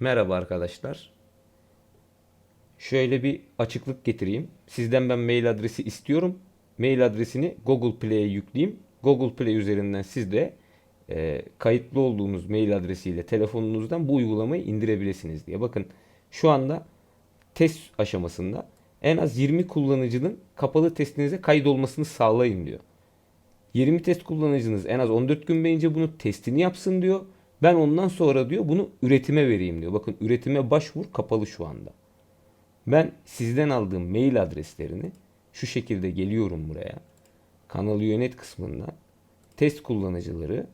Merhaba arkadaşlar. Şöyle bir açıklık getireyim. Sizden ben mail adresi istiyorum. Mail adresini Google Play'e yükleyeyim. Google Play üzerinden siz de e, kayıtlı olduğunuz mail adresiyle telefonunuzdan bu uygulamayı indirebilirsiniz diye. Bakın şu anda test aşamasında en az 20 kullanıcının kapalı testinize kaydolmasını sağlayın diyor. 20 test kullanıcınız en az 14 gün boyunca bunu testini yapsın diyor. Ben ondan sonra diyor bunu üretime vereyim diyor. Bakın üretime başvur kapalı şu anda. Ben sizden aldığım mail adreslerini şu şekilde geliyorum buraya. Kanalı yönet kısmında test kullanıcıları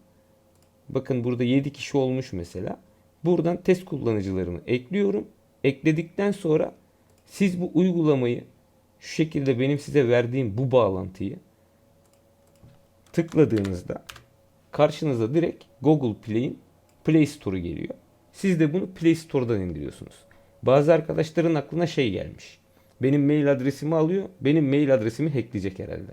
bakın burada 7 kişi olmuş mesela. Buradan test kullanıcılarını ekliyorum. Ekledikten sonra siz bu uygulamayı şu şekilde benim size verdiğim bu bağlantıyı tıkladığınızda karşınıza direkt Google Play'in Play Store'u geliyor. Siz de bunu Play Store'dan indiriyorsunuz. Bazı arkadaşların aklına şey gelmiş. Benim mail adresimi alıyor. Benim mail adresimi hackleyecek herhalde.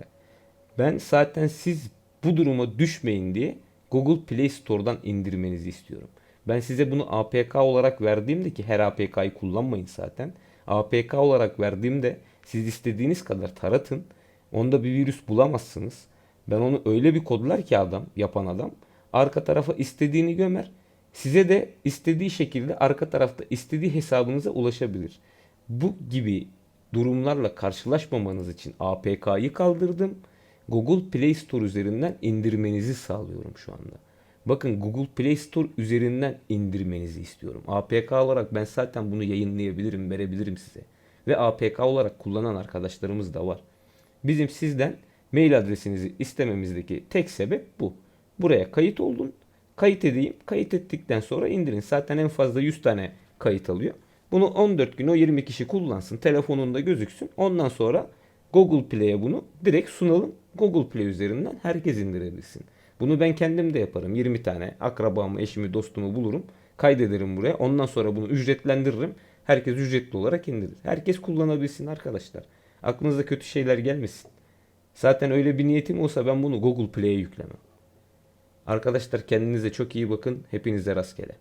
Ben zaten siz bu duruma düşmeyin diye Google Play Store'dan indirmenizi istiyorum. Ben size bunu APK olarak verdiğimde ki her APK'yı kullanmayın zaten. APK olarak verdiğimde siz istediğiniz kadar taratın. Onda bir virüs bulamazsınız. Ben onu öyle bir kodlar ki adam, yapan adam arka tarafa istediğini gömer. Size de istediği şekilde arka tarafta istediği hesabınıza ulaşabilir. Bu gibi durumlarla karşılaşmamanız için APK'yı kaldırdım. Google Play Store üzerinden indirmenizi sağlıyorum şu anda. Bakın Google Play Store üzerinden indirmenizi istiyorum. APK olarak ben zaten bunu yayınlayabilirim, verebilirim size. Ve APK olarak kullanan arkadaşlarımız da var. Bizim sizden mail adresinizi istememizdeki tek sebep bu. Buraya kayıt oldun. Kayıt edeyim. Kayıt ettikten sonra indirin. Zaten en fazla 100 tane kayıt alıyor. Bunu 14 gün o 20 kişi kullansın. Telefonunda gözüksün. Ondan sonra Google Play'e bunu direkt sunalım. Google Play üzerinden herkes indirebilsin. Bunu ben kendim de yaparım. 20 tane akrabamı, eşimi, dostumu bulurum. Kaydederim buraya. Ondan sonra bunu ücretlendiririm. Herkes ücretli olarak indirir. Herkes kullanabilsin arkadaşlar. Aklınıza kötü şeyler gelmesin. Zaten öyle bir niyetim olsa ben bunu Google Play'e yüklemem. Arkadaşlar kendinize çok iyi bakın. Hepinize rastgele.